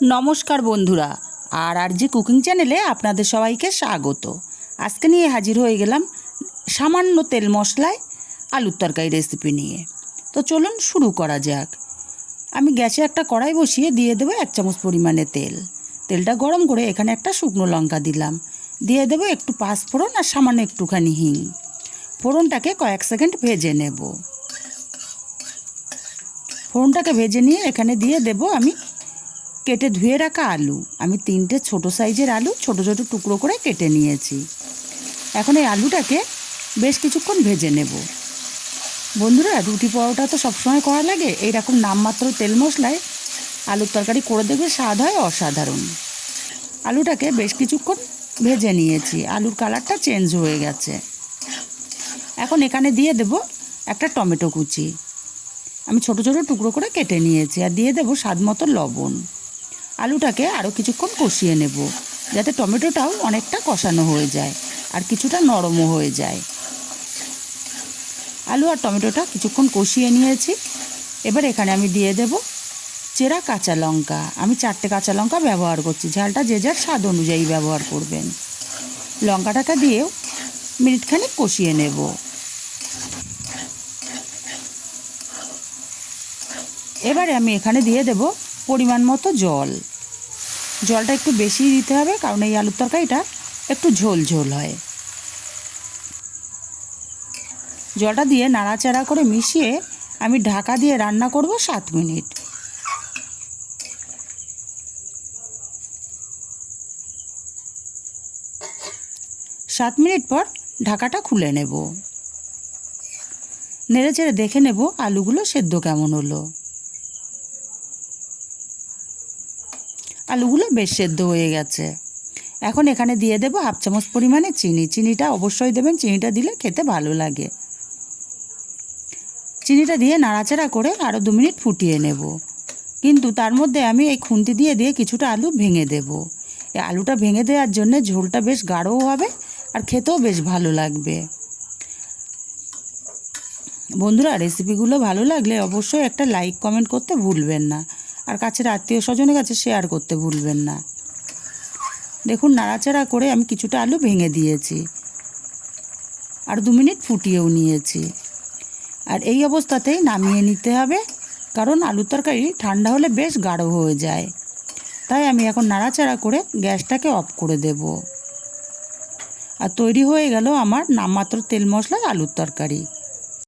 নমস্কার বন্ধুরা, আর আর জি কুকিং চ্যানেলে আপনাদের সবাইকে স্বাগত। আজকে নিয়ে হাজির হয়ে গেলাম সামান্য তেল মশলায় আলুর তরকারি রেসিপি নিয়ে। তো চলুন শুরু করা যাক। আমি গ্যাসে একটা কড়াই বসিয়ে দিয়ে দেবো এক চামচ পরিমাণে তেল। তেলটা গরম করে এখানে একটা শুকনো লঙ্কা দিলাম। দিয়ে দেবো একটু পাঁচফোড়ন আর সামান্য একটুখানি হিং। ফোড়নটাকে কয়েক সেকেন্ড ভেজে নেব। ফোড়নটাকে ভেজে নিয়ে এখানে দিয়ে দেব আমি কেটে ধুয়ে রাখা আলু। আমি তিনটে ছোট সাইজের আলু, ছোট ছোট টুকরো করে কেটে নিয়েছি। এখন এই আলুটাকে বেশ কিছুক্ষণ ভেজে নেব। বন্ধুরা, রুটি পরোটা তো সবসময় করা লাগে। এইরকম নামমাত্র তেল মশলায় আলুর তরকারি করে দেখবে স্বাদ হয় অসাধারণ। আলুটাকে বেশ কিছুক্ষণ ভেজে নিয়েছি। আলুর কালারটা চেঞ্জ হয়ে গেছে। এখন এখানে দিয়ে দেব একটা টমেটো কুচি। আমি ছোট ছোট টুকরো করে কেটে নিয়েছি। আর দিয়ে দেবো স্বাদ মতো লবণ। আলুটাকে আরও কিছুক্ষণ কষিয়ে নেব, যাতে টমেটোটাও অনেকটা কষানো হয়ে যায় আর কিছুটা নরমও হয়ে যায়। আলু আর টমেটোটা কিছুক্ষণ কষিয়ে নিয়েছি। এবার এখানে আমি দিয়ে দেব চেরা কাঁচা লঙ্কা। আমি চারটে কাঁচা লঙ্কা ব্যবহার করছি, ঝালটা যে যার স্বাদ অনুযায়ী ব্যবহার করবেন। লঙ্কাটাকে দিয়েও মিনিটখানিক কষিয়ে নেব। এবারে আমি এখানে দিয়ে দেব পরিমাণ মতো জল। জলটা একটু বেশি দিতে হবে, কারণ এই আলুর তরকারিটা একটু ঝোল ঝোল হয়। জলটা দিয়ে নাড়াচাড়া করে মিশিয়ে আমি ঢাকা দিয়ে রান্না করব সাত মিনিট। সাত মিনিট পর ঢাকাটা খুলে নেব। নেড়ে চেড়ে দেখে নেব আলুগুলো সেদ্ধ কেমন হলো। আলুগুলো বেশ সেদ্ধ হয়ে গেছে। এখন এখানে দিয়ে দেবো হাফ চামচ পরিমাণে চিনি। চিনিটা অবশ্যই দেবেন, চিনিটা দিলে খেতে ভালো লাগে। চিনিটা দিয়ে নাড়াচাড়া করে আরও দু মিনিট ফুটিয়ে নেব। কিন্তু তার মধ্যে আমি এই খুন্তি দিয়ে দিয়ে কিছুটা আলু ভেঙে দেব। এই আলুটা ভেঙে দেওয়ার জন্য ঝোলটা বেশ গাঢ়ও হবে আর খেতেও বেশ ভালো লাগবে। বন্ধুরা রেসিপিগুলো ভালো লাগলে অবশ্যই একটা লাইক কমেন্ট করতে ভুলবেন না। আর কাছের আত্মীয় স্বজনের কাছে শেয়ার করতে ভুলবেন না। দেখুন, নাড়াচাড়া করে আমি কিছুটা আলু ভেঙে দিয়েছি। আর দু মিনিট ফুটিয়েও নিয়েছি। আর এই অবস্থাতেই নামিয়ে নিতে হবে, কারণ আলুর তরকারি ঠান্ডা হলে বেশ গাঢ় হয়ে যায়। তাই আমি এখন নাড়াচাড়া করে গ্যাসটাকে অফ করে দেব। আর তৈরি হয়ে গেল আমার নামমাত্র তেল মশলা আলুর তরকারি।